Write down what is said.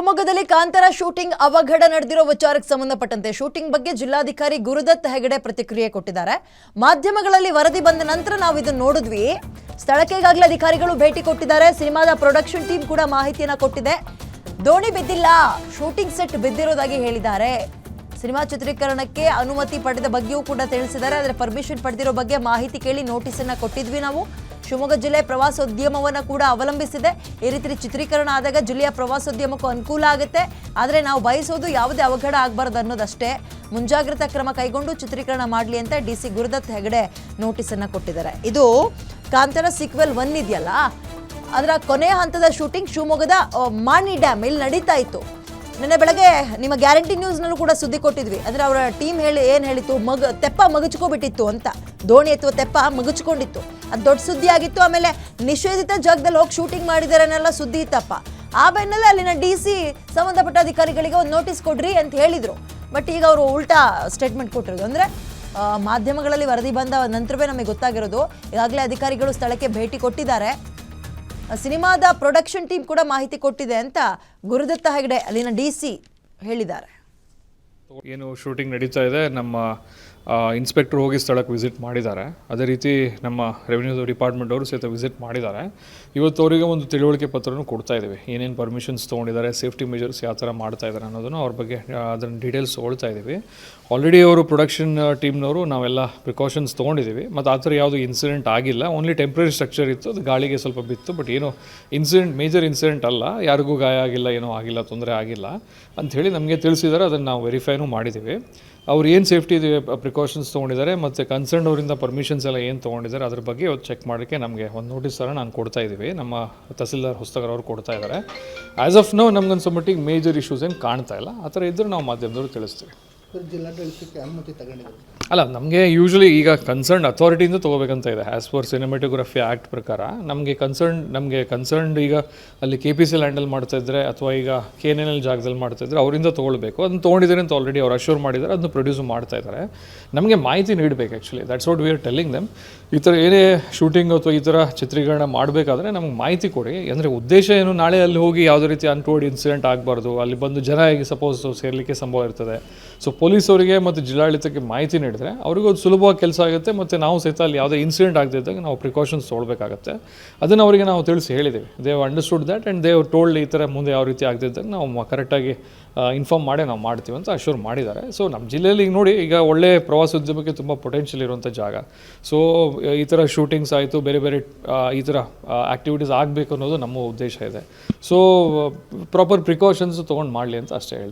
ಶಿವಮೊಗ್ಗದಲ್ಲಿ ಕಾಂತಾರ ಶೂಟಿಂಗ್ ಅವಘಡ ನಡೆದಿರೋ ವಿಚಾರಕ್ಕೆ ಸಂಬಂಧಪಟ್ಟಂತೆ ಶೂಟಿಂಗ್ ಬಗ್ಗೆ ಜಿಲ್ಲಾಧಿಕಾರಿ ಗುರುದತ್ ಹೆಗಡೆ ಪ್ರತಿಕ್ರಿಯೆ ಕೊಟ್ಟಿದ್ದಾರೆ. ಮಾಧ್ಯಮಗಳಲ್ಲಿ ವರದಿ ಬಂದ ನಂತರ ನಾವು ಇದನ್ನು ನೋಡಿದ್ವಿ. ಸ್ಥಳಕ್ಕೆ ಈಗಾಗಲೇ ಅಧಿಕಾರಿಗಳು ಭೇಟಿ ಕೊಟ್ಟಿದ್ದಾರೆ. ಸಿನಿಮಾದ ಪ್ರೊಡಕ್ಷನ್ ಟೀಮ್ ಕೂಡ ಮಾಹಿತಿಯನ್ನ ಕೊಟ್ಟಿದೆ. ದೋಣಿ ಬಿದ್ದಿಲ್ಲ. ಶೂಟಿಂಗ್ ಸೆಟ್ ಬಿದ್ದಿರೋದಾಗಿ ಹೇಳಿದ್ದಾರೆ. ಸಿನಿಮಾ ಚಿತ್ರೀಕರಣಕ್ಕೆ ಅನುಮತಿ ಪಡೆದ ಬಗ್ಗೆಯೂ ಕೂಡ ತಿಳಿಸಿದ್ದಾರೆ. ಆದರೆ ಪರ್ಮಿಷನ್ ಪಡೆದಿರೋ ಬಗ್ಗೆ ಮಾಹಿತಿ ಕೇಳಿ ನೋಟಿಸನ್ನು ಕೊಟ್ಟಿದ್ವಿ ನಾವು. ಶಿವಮೊಗ್ಗ ಜಿಲ್ಲೆ ಪ್ರವಾಸೋದ್ಯಮವನ್ನು ಕೂಡ ಅವಲಂಬಿಸಿದೆ. ಈ ರೀತಿ ಚಿತ್ರೀಕರಣ ಆದಾಗ ಜಿಲ್ಲೆಯ ಪ್ರವಾಸೋದ್ಯಮಕ್ಕೂ ಅನುಕೂಲ ಆಗುತ್ತೆ. ಆದರೆ ನಾವು ಬಯಸೋದು ಯಾವುದೇ ಅವಘಡ ಆಗಬಾರ್ದು ಅನ್ನೋದಷ್ಟೇ. ಮುಂಜಾಗ್ರತಾ ಕ್ರಮ ಕೈಗೊಂಡು ಚಿತ್ರೀಕರಣ ಮಾಡಲಿ ಅಂತ ಡಿ ಸಿ ಗುರುದತ್ ಹೆಗಡೆ ನೋಟಿಸನ್ನು ಕೊಟ್ಟಿದ್ದಾರೆ. ಇದು ಕಾಂತಾರ ಸಿಕ್ವೆಲ್ ಒನ್ ಇದೆಯಲ್ಲ? ಅದರ ಕೊನೆಯ ಹಂತದ ಶೂಟಿಂಗ್ ಶಿವಮೊಗ್ಗದ ಮಾಣಿ ಡ್ಯಾಮ್ ಇಲ್ಲಿ ನಡೀತಾ ಇತ್ತು. ನಿನ್ನೆ ಬೆಳಗ್ಗೆ ನಿಮ್ಮ ಗ್ಯಾರಂಟಿ ನ್ಯೂಸ್ನಲ್ಲೂ ಕೂಡ ಸುದ್ದಿ ಕೊಟ್ಟಿದ್ವಿ. ಅಂದರೆ ಅವರ ಟೀಮ್ ಹೇಳಿ ಏನು ಹೇಳಿತ್ತು? ಮಗ, ತೆಪ್ಪ ಮಗಚ್ಕೊಬಿಟ್ಟಿತ್ತು ಅಂತ. ದೋಣಿ ಅಥವಾ ತೆಪ್ಪ ಮಗಚ್ಕೊಂಡಿತ್ತು. ಅದು ದೊಡ್ಡ ಸುದ್ದಿ ಆಗಿತ್ತು. ಆಮೇಲೆ ನಿಷೇಧಿತ ಜಾಗದಲ್ಲಿ ಹೋಗಿ ಶೂಟಿಂಗ್ ಮಾಡಿದ್ದಾರೆ ಅನ್ನೆಲ್ಲ ಸುದ್ದಿ ಇತ್ತಪ್ಪ. ಆ ಬೆನ್ನಲ್ಲೇ ಅಲ್ಲಿನ ಡಿ ಸಿ ಸಂಬಂಧಪಟ್ಟ ಅಧಿಕಾರಿಗಳಿಗೆ ಒಂದು ನೋಟಿಸ್ ಕೊಡ್ರಿ ಅಂತ ಹೇಳಿದ್ರು. ಬಟ್ ಈಗ ಅವರು ಉಲ್ಟಾ ಸ್ಟೇಟ್ಮೆಂಟ್ ಕೊಟ್ಟಿರೋದು. ಅಂದ್ರೆ ಮಾಧ್ಯಮಗಳಲ್ಲಿ ವರದಿ ಬಂದ ನಂತರವೇ ನಮಗೆ ಗೊತ್ತಾಗಿರೋದು. ಈಗಾಗಲೇ ಅಧಿಕಾರಿಗಳು ಸ್ಥಳಕ್ಕೆ ಭೇಟಿ ಕೊಟ್ಟಿದ್ದಾರೆ. ಸಿನಿಮಾದ ಪ್ರೊಡಕ್ಷನ್ ಟೀಮ್ ಕೂಡ ಮಾಹಿತಿ ಕೊಟ್ಟಿದೆ ಅಂತ ಗುರುದತ್ತ ಹೆಗಡೆ ಅಲ್ಲಿನ ಡಿ ಸಿ ಹೇಳಿದ್ದಾರೆ. ಏನು ಶೂಟಿಂಗ್ ನಡೀತಾ ಇದೆ. ನಮ್ಮ ಇನ್ಸ್ಪೆಕ್ಟರ್ ಹೋಗಿ ಸ್ಥಳಕ್ಕೆ ವಿಸಿಟ್ ಮಾಡಿದ್ದಾರೆ. ಅದೇ ರೀತಿ ನಮ್ಮ ರೆವಿನ್ಯೂ ಡಿಪಾರ್ಟ್ಮೆಂಟ್ ಅವರು ಸಹಿತ ವಿಸಿಟ್ ಮಾಡಿದ್ದಾರೆ. ಇವತ್ತು ಅವರಿಗೆ ಒಂದು ತಿಳುವಳಿಕೆ ಪತ್ರನೂ ಕೊಡ್ತಾ ಇದ್ದೀವಿ. ಏನೇನು ಪರ್ಮಿಷನ್ಸ್ ತೊಗೊಂಡಿದ್ದಾರೆ ಸೇಫ್ಟಿ ಮೆಜರ್ಸ್ ಯಾವ ಥರ ಮಾಡ್ತಾ ಇದ್ದಾರೆ ಅನ್ನೋದನ್ನು ಅವ್ರ ಬಗ್ಗೆ ಅದನ್ನು ಡೀಟೇಲ್ಸ್ ತೊಗೊಳ್ತಾ ಇದ್ದೀವಿ. ಆಲ್ರೆಡಿ ಅವರು ಪ್ರೊಡಕ್ಷನ್ ಟೀಮ್ನವರು ನಾವೆಲ್ಲ ಪ್ರಿಕಾಷನ್ಸ್ ತೊಗೊಂಡಿದ್ದೀವಿ. ಮತ್ತು ಆ ಥರ ಯಾವುದು ಇನ್ಸಿಡೆಂಟ್ ಆಗಿಲ್ಲ. ಓನ್ಲಿ ಟೆಂಪ್ರರಿ ಸ್ಟ್ರಕ್ಚರ್ ಇತ್ತು. ಅದು ಗಾಳಿಗೆ ಸ್ವಲ್ಪ ಬಿತ್ತು. ಬಟ್ ಏನು ಇನ್ಸಿಡೆಂಟ್ ಮೇಜರ್ ಇನ್ಸಿಡೆಂಟ್ ಅಲ್ಲ. ಯಾರಿಗೂ ಗಾಯ ಆಗಿಲ್ಲ, ಏನೂ ಆಗಿಲ್ಲ, ತೊಂದರೆ ಆಗಿಲ್ಲ ಅಂಥೇಳಿ ನಮಗೆ ತಿಳಿಸಿದ್ದಾರೆ. ಅದನ್ನು ನಾವು ವೆರಿಫೈನೂ ಮಾಡಿದ್ದೀವಿ. ಅವ್ರು ಏನು ಸೇಫ್ಟಿ ಪ್ರಿಕಾಷನ್ಸ್ ತೊಗೊಂಡಿದ್ದಾರೆ ಮತ್ತು ಕನ್ಸರ್ನ್ ಅವರಿಂದ ಪರ್ಮಿಷನ್ಸ್ ಎಲ್ಲ ಏನು ತೊಗೊಂಡಿದ್ದಾರೆ ಅದ್ರ ಬಗ್ಗೆ ಚೆಕ್ ಮಾಡೋಕ್ಕೆ ನಮಗೆ ಒಂದು ನೋಟಿಸ್ ಥರ ನಾನು ಕೊಡ್ತಾ ಇದ್ದೀವಿ ನಮ್ಮ ತಹಸೀಲ್ದಾರ್ ಹೊಸ್ತಗರ್ ಅವರು ಕೊಡ್ತಾ ಇದ್ದಾರೆ ಆ್ಯಸ್ ಆಫ್ ನೋ ನಮ್ಗನ್ಸೋ ಮಟ್ಟಿಗೆ ಮೇಜರ್ ಇಶ್ಯೂಸ್ ಏನು ಕಾಣ್ತಾ ಇಲ್ಲ. ಆ ಥರ ಇದ್ದರೆ ನಾವು ಮಾಧ್ಯಮದವರು ತಿಳಿಸ್ತೀವಿ. ಅಲ್ಲ, ನಮಗೆ ಯೂಶ್ವಲಿ ಈಗ ಕನ್ಸರ್ನ್ ಅಥಾರಿಟಿಯಿಂದ ತೊಗೋಬೇಕಂತ ಇದೆ. ಆ್ಯಸ್ ಫಾರ್ ಸಿನಿಮಾಟೋಗ್ರಫಿ ಆ್ಯಕ್ಟ್ ಪ್ರಕಾರ, ನಮಗೆ ಕನ್ಸರ್ನ್ ನಮಗೆ ಕನ್ಸರ್ನ್ಡ್ ಈಗ ಅಲ್ಲಿ ಕೆ ಪಿ ಸಿ ಹ್ಯಾಂಡಲ್ ಮಾಡ್ತಾ ಇದ್ರೆ ಅಥವಾ ಈಗ ಕೆ ಎನ್ ಎಲ್ ಜಾಗದಲ್ಲಿ ಮಾಡ್ತಾ ಇದ್ರೆ ಅವರಿಂದ ತೊಗೊಳ್ಬೇಕು. ಅದನ್ನು ತೊಗೊಂಡಿದ್ದಾರೆ ಅಂತ ಆಲ್ರೆಡಿ ಅವ್ರು ಅಶ್ಯೂರ್ ಮಾಡಿದ್ದಾರೆ. ಅದನ್ನು ಪ್ರೊಡ್ಯೂಸ್ ಮಾಡ್ತಾ ಇದ್ದಾರೆ. ನಮಗೆ ಮಾಹಿತಿ ನೀಡಬೇಕು actually that's what we are telling them ಈ ಥರ ಏನೇ ಶೂಟಿಂಗ್ ಅಥವಾ ಈ ಥರ ಚಿತ್ರೀಕರಣ ಮಾಡಬೇಕಾದ್ರೆ ನಮಗೆ ಮಾಹಿತಿ ಕೊಡಿ. ಅಂದರೆ ಉದ್ದೇಶ ಏನು? ನಾಳೆ ಅಲ್ಲಿ ಹೋಗಿ ಯಾವುದೇ ರೀತಿ ಅನ್ಟೋರ್ಡ್ ಇನ್ಸಿಡೆಂಟ್ ಆಗಬಾರ್ದು. ಅಲ್ಲಿ ಬಂದು ಜನ ಹೇಗೆ ಸಪೋಸ್ ಸೇರಲಿಕ್ಕೆ ಸಂಭವ ಇರ್ತದೆ. ಸೊ ಪೊಲೀಸವರಿಗೆ ಮತ್ತು ಜಿಲ್ಲಾಡಳಿತಕ್ಕೆ ಮಾಹಿತಿ ನೀಡಿದ್ರೆ ಅವ್ರಿಗೂ ಅದು ಸುಲಭವಾಗಿ ಕೆಲಸ ಆಗುತ್ತೆ ಮತ್ತು ನಾವು ಸಹಿತ ಅಲ್ಲಿ ಯಾವುದೇ ಇನ್ಸಿಡೆಂಟ್ ಆಗದಿದ್ದಾಗ ನಾವು ಪ್ರಿಕಾಷನ್ಸ್ ತೊಗೊಳ್ಬೇಕಾಗತ್ತೆ. ಅದನ್ನು ಅವರಿಗೆ ನಾವು ತಿಳಿಸಿ ಹೇಳಿದ್ದೀವಿ they understood that and they told ಈ ಥರ ಮುಂದೆ ಯಾವ ರೀತಿ ಆಗದಿದ್ದಾಗ ನಾವು ಕರೆಕ್ಟಾಗಿ ಇನ್ಫಾರ್ಮ್ ಮಾಡೇ ನಾವು ಮಾಡ್ತೀವಿ ಅಂತ ಅಶ್ಯೂರ್ ಮಾಡಿದ್ದಾರೆ. ಸೊ ನಮ್ಮ ಜಿಲ್ಲೆಯಲ್ಲಿ ಈಗ ನೋಡಿ ಈಗ ಒಳ್ಳೆ ಪ್ರವಾಸೋದ್ಯಮಕ್ಕೆ ತುಂಬ ಪೊಟೆನ್ಷಿಯಲ್ ಇರುವಂಥ ಜಾಗ. ಸೊ ಈ ಥರ ಶೂಟಿಂಗ್ಸ್ ಆಯಿತು, ಬೇರೆ ಬೇರೆ ಈ ಥರ ಆ್ಯಕ್ಟಿವಿಟೀಸ್ ಆಗಬೇಕು ಅನ್ನೋದು ನಮ್ಮ ಉದ್ದೇಶ ಇದೆ. ಸೊ ಪ್ರಾಪರ್ ಪ್ರಿಕಾಷನ್ಸ್ ತೊಗೊಂಡು ಮಾಡಲಿ ಅಂತ ಅಷ್ಟೇ ಹೇಳ್ತೀನಿ.